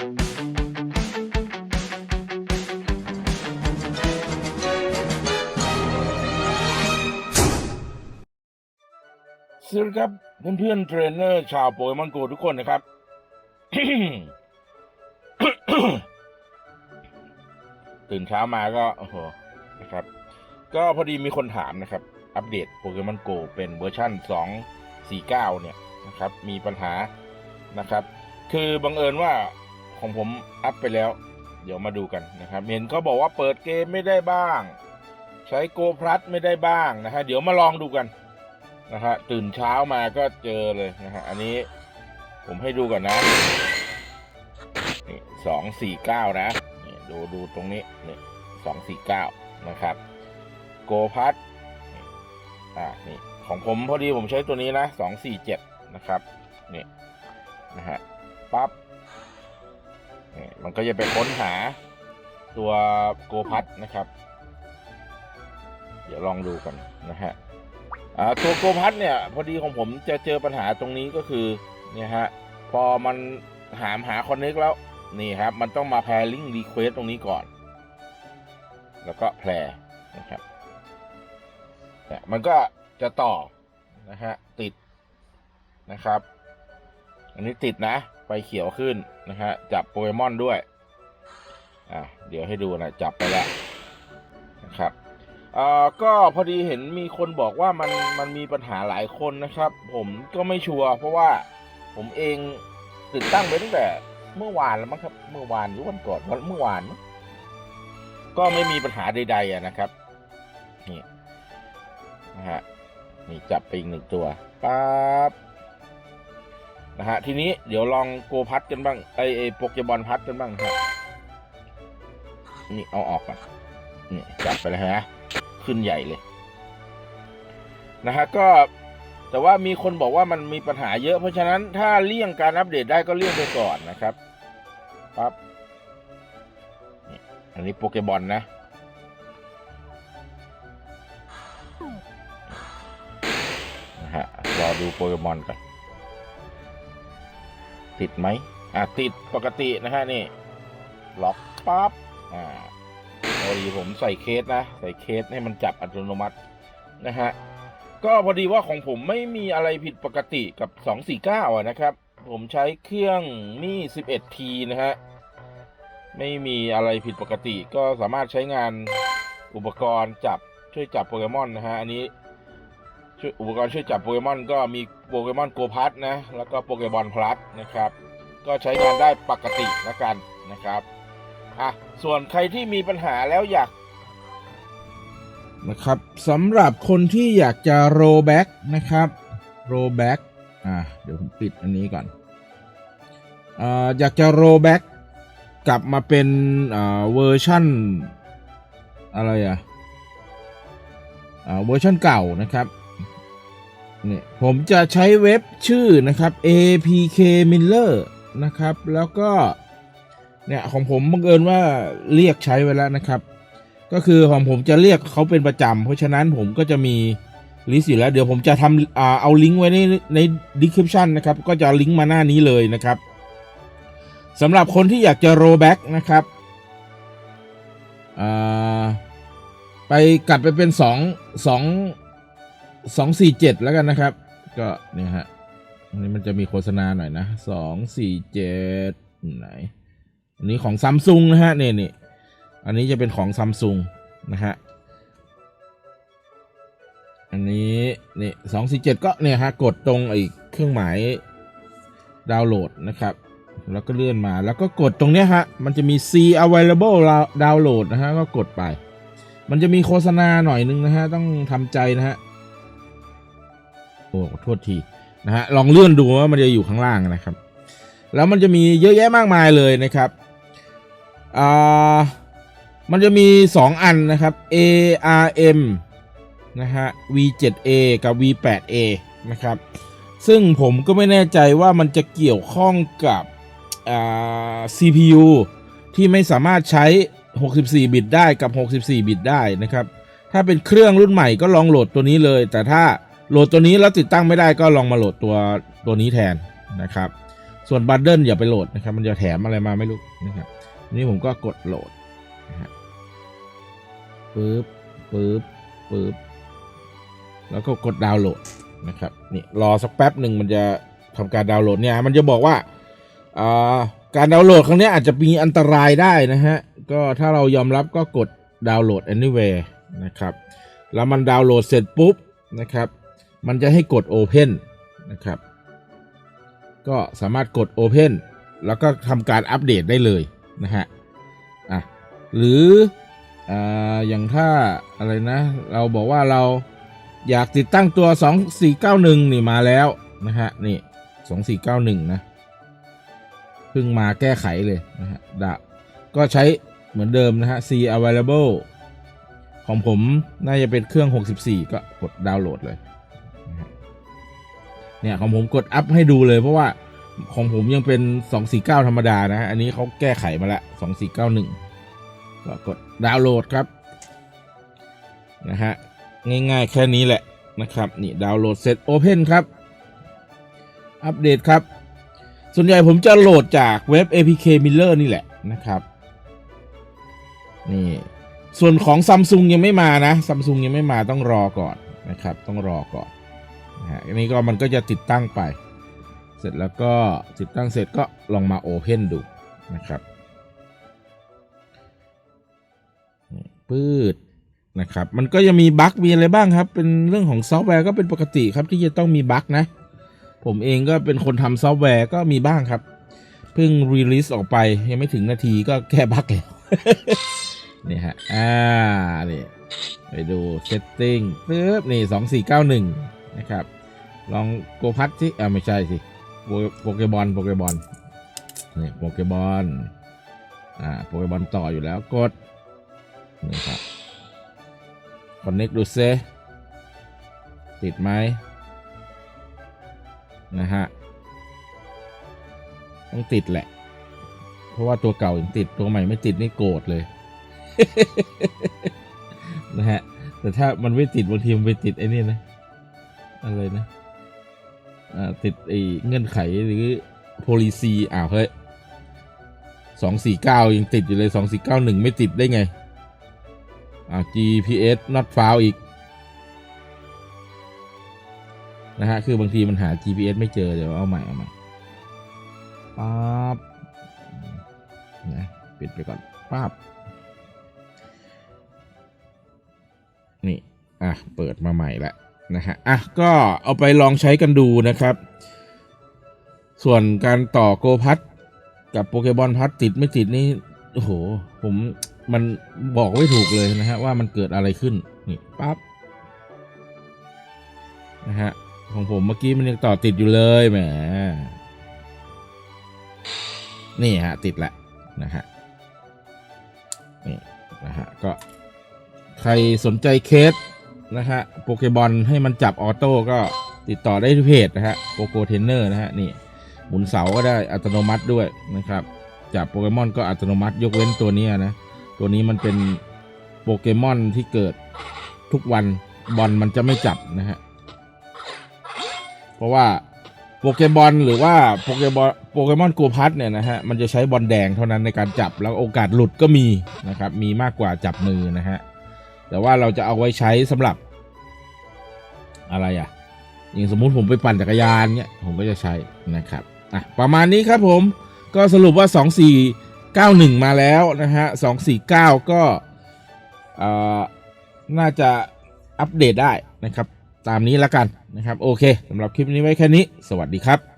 สวัสดีครับเพื่อนๆเทรนเนอร์ชาวโปเกมอนโกทุกคนนะครับ ตื่นเช้ามาก็โอ้โหนะครับ ก็พอดีมีคนถามนะครับ อัปเดตโปเกมอนโกเป็นเวอร์ชั่น 2.49 เนี่ยนะครับ มีปัญหานะครับ คือบังเอิญว่า ของผมอัพไปแล้ว เดี๋ยวมาดูกันนะครับเห็นเขาบอกว่าเปิดเกมไม่ได้บ้าง ใช้โกพลัสไม่ได้บ้างนะฮะเดี๋ยวมาลองดูกันนะฮะตื่นเช้ามาก็เจอเลยนะฮะอันนี้ผมให้ดูก่อนนะนี่สองสี่เก้านะนี่ดูดูตรงนี้นี่สองสี่เก้านะครับ โกพัทอ่านี่ของผมพอดีผมใช้ตัวนี้นะสองสี่เจ็ดนะครับนี่นะฮะปั๊บ มันก็จะไปค้นหาตัวโกพัทนะครับ เดี๋ยวลองดูกันนะฮะอ่าตัวโกพัทเนี่ย พอดีของผมจะเจอปัญหาตรงนี้ก็คือเนี่ยฮะพอมันหามหาคอนเน c t แล้วนี่ครับ มันต้องมาแพรลิงรีเควสตรงนี้ก่อน แล้วก็แพรนะครับเนี่ยมันก็จะต่อนะฮะติดนะครับ อันนี้ติดนะ ฟเขียวขึ้นนะฮะจับโปเกมอนด้วยอะเดี๋ยวให้ดูนะจับไปแล้วนะครับเอ่อก็พอดีเห็นมีคนบอกว่ามันมันมีปัญหาหลายคนนะครับ ผมก็ไม่ชัวร์เพราะว่าผมเองติดตั้งไปตั้งแต่เมื่อวานแล้วมั้งครับ เมื่อวานหรือวันก่อนวันเมื่อวาน ก็ไม่มีปัญหาใดๆนะครับ นี่นะฮะนี่จับไปอีกหนึ่งตัวปั๊บ นะฮะทีนี้เดี๋ยวลองโกพัดกันบ้างไอไอโปเกบอลพัดกันบ้างครับนี่เอาออกก่อนนี่จับไปเลยฮะขึ้นใหญ่เลยนะฮะก็แต่ว่ามีคนบอกว่ามันมีปัญหาเยอะ เพราะฉะนั้นถ้าเลี่ยงการอัปเดตได้ก็เลี่ยงไปก่อนนะครับปั๊บนี่อันนี้โปเกบอลนะนะฮะรอดูโปเกมอนกัน ติดไหมอะติดปกตินะฮะนี่ล็อกปั๊บอ่าพอดีผมใส่เคสนะ ใส่เคสให้มันจับอัตโนมัตินะฮะก็พอดีว่าของผมไม่มีอะไรผิดปกติกับ 249อะนะครับ ผมใช้เครื่องมี่ 11T นะฮะ ไม่มีอะไรผิดปกติ ก็สามารถใช้งานอุปกรณ์จับช่วยจับโปเกมอนนะฮะ อันนี้ อุปกรณ์ช่วยจับโปเกมอนก็มีโปเกมอนโกพัทนะ แล้วก็โปเกมอนพลัสนะครับ ก็ใช้งานได้ปกติละกันนะครับอะส่วนใครที่มีปัญหาแล้วอยากนะครับสำหรับคนที่อยากจะโรแบ็กนะครับโรแบ็กอะเดี๋ยวผมปิดอันนี้ก่อนอ่าอยากจะโรแบ็กกลับมาเป็นอ่าเวอร์ชั่นอะไรอะอ่าเวอร์ชันเก่านะครับ นี่ผมจะใช้เว็บชื่อนะครับ apk miller นะครับ แล้วก็เนี่ยของผมบังเอิญว่าเรียกใช้ไว้แล้วนะครับ ก็คือของผมจะเรียกเขาเป็นประจำเพราะฉะนั้นผมก็จะมีลิสต์อยู่แล้ว เดี๋ยวผมจะทำอ่าเอาลิงก์ไว้ในใน description นะครับ ก็จะลิงก์มาหน้านี้เลยนะครับสำหรับคนที่อยากจะโรแบ็กนะครับไปกัดไปเป็นสองสอง สองสี่เจ็ดแล้วกันนะครับ ก็เนี่ยฮะอันนี้มันจะมีโฆษณาหน่อยนะสองสี่เจ็ดไหน อันนี้ของซัมซุงนะฮะนี่นี่อันนี้จะเป็นของซัมซุงนะฮะอันนี้นี่สองสี่เจ็ดก็เนี่ยฮะกดตรงไอ้เครื่องหมายดาวน์โหลดนะครับ แล้วก็เลื่อนมาแล้วก็กดตรงเนี้ยฮะ มันจะมี C available download นะฮะ ก็กดไป มันจะมีโฆษณาหน่อยนึงนะฮะ ต้องทำใจนะฮะ โอ้โทษทีนะฮะลองเลื่อนดูว่ามันจะอยู่ข้างล่างนะครับ แล้วมันจะมีเยอะแยะมากมายเลยนะครับอ่ามันจะมี 2 อันนะครับ ARM นะฮะ V7A กับ V8A นะครับ ซึ่งผมก็ไม่แน่ใจว่ามันจะเกี่ยวข้องกับอ่า CPU ที่ไม่สามารถใช้ 64 บิตได้กับ 64 บิตได้นะครับ ถ้าเป็นเครื่องรุ่นใหม่ก็ลองโหลดตัวนี้เลย แต่ถ้า โหลดตัวนี้แล้วติดตั้งไม่ได้ก็ลองมาโหลดตัวตัวนี้แทนนะครับ ส่วนบันเดิลอย่าไปโหลดนะครับ มันจะแถมอะไรมาไม่รู้นะครับนี่ผมก็กดโหลดนะฮะปึ๊บปึ๊บปึ๊บแล้วก็กดดาวน์โหลดนะครับนี่รอสักแป๊บหนึ่งมันจะทำการดาวน์โหลดเนี่ยมันจะบอกว่าการดาวน์โหลดครั้งนี้อาจจะมีอันตรายได้นะฮะก็ถ้าเรายอมรับก็กดดาวน์โหลด anywhere นะครับแล้วมันดาวน์โหลดเสร็จปุ๊บนะครับ มันจะให้กด Open นะครับ ก็สามารถกด Open แล้วก็ทำการอัปเดตได้เลยนะฮะอะหรืออ่าอย่างถ้าอะไรนะ เราบอกว่าเราอยากติดตั้งตัว 2491 นี่มาแล้วนะฮะนี่2491 นะเพิ่งมาแก้ไขเลยนะฮะดะก็ใช้เหมือนเดิมนะฮะ C available ของผมน่าจะเป็นเครื่อง 64 ก็กดดาวน์โหลดเลย เนี่ยของผมกดอัพให้ดูเลยเพราะว่าของผมยังเป็น 249 ธรรมดานะ อันนี้เขาแก้ไขมาแล้ว2491 ก็กดดาวน์โหลดครับ นะฮะ ง่ายๆแค่นี้แหละนะครับ นี่ดาวน์โหลดเสร็จ Open ครับ อัปเดตครับ ส่วนใหญ่ผมจะโหลดจากเว็บ APK Miller นี่แหละนะครับ นี่ ส่วนของซัมซุงยังไม่มานะซัมซุงยังไม่มาต้องรอก่อนนะครับ ต้องรอก่อน นะฮะอันนี้ก็มันก็จะติดตั้งไป เสร็จแล้วก็ติดตั้งเสร็จก็ลองมาโอเพนดูนะครับปืดนะครับ มันก็จะมีบั๊กมีอะไรบ้างครับ เป็นเรื่องของซอฟต์แวร์ก็เป็นปกติครับที่จะต้องมีบั๊กนะ ผมเองก็เป็นคนทำซอฟต์แวร์ก็มีบ้างครับ เพิ่งรีลิสออกไปยังไม่ถึงนาทีก็แก้บั๊กแล้วนี่ฮะ อ่า นี่ ไปดูเซตติ้งปึ๊บ นี่สองสี่เก้าหนึ่ง นะครับ ลองโกพัทสิเอ่าไม่ใช่สิโปโปเกบอลโปเกบอลนี่โปเกบอลอ่าโปเกบอลต่ออยู่แล้วกดนี่ครับคอนเน็กดูเซติดไหมนะฮะต้องติดแหละ เพราะว่าตัวเก่ายังติดตัวใหม่ไม่ติดนี่โกรธเลยนะฮะแต่ถ้ามันไม่ติดบางทีมันไปติดไอ้นี่นะ อะไรนะอ่าติดไอ้เงื่อนไขหรือ policy อ้าวเฮ้ยสองสี่เก้ายังติดอยู่เลยสองสี่เก้าหนึ่งไม่ติดได้ไงอ่า GPS not found อีก นะฮะ คือบางทีมันหา GPS ไม่เจอ เดี๋ยวเอาใหม่ เอาใหม่ปั๊บนะปิดไปก่อนปั๊บนี่ อะ เปิดมาใหม่ล้ว นะฮะอะก็เอาไปลองใช้กันดูนะครับ ส่วนการต่อโกพัทกับโปเกบอลพัทติดไม่ติดนี่โอ้โห ผมมันบอกไม่ถูกเลยนะฮะว่ามันเกิดอะไรขึ้น นี่ปั๊บนะฮะของผมเมื่อกี้มันยังต่อติดอยู่เลยแหมนี่ฮะติดแหละนะฮะนี่นะฮะก็ใครสนใจเคส นะฮะโปเกบอลให้มันจับออโต้ก็ติดต่อได้ที่เพจนะฮะโปโกเทนเนอร์นะฮะนี่หมุนเสาก็ได้อัตโนมัติด้วยนะครับจับโปเกมอนก็อัตโนมัติยกเว้นตัวนี้นะตัวนี้มันเป็นโปเกมอนที่เกิดทุกวันบอลมันจะไม่จับนะฮะเพราะว่าโปเกบอลหรือว่าโปเกบอลโปเกมอนโกพัทเนี่ยนะฮะมันจะใช้บอลแดงเท่านั้นในการจับแล้วโอกาสหลุดก็มีนะครับมีมากกว่าจับมือนะฮะ แต่ว่าเราจะเอาไว้ใช้สำหรับ อะไรอะอย่างสมมุติผมไปปั่นจักรยานเนี้ยผมก็จะใช้นะครับอะประมาณนี้ครับผมก็สรุปว่า 2491 มาแล้วนะฮะ 249 ก็เอ่อน่าจะอัปเดตได้นะครับ ตามนี้แล้วกันนะครับ โอเคสำหรับคลิปนี้ไว้แค่นี้ สวัสดีครับ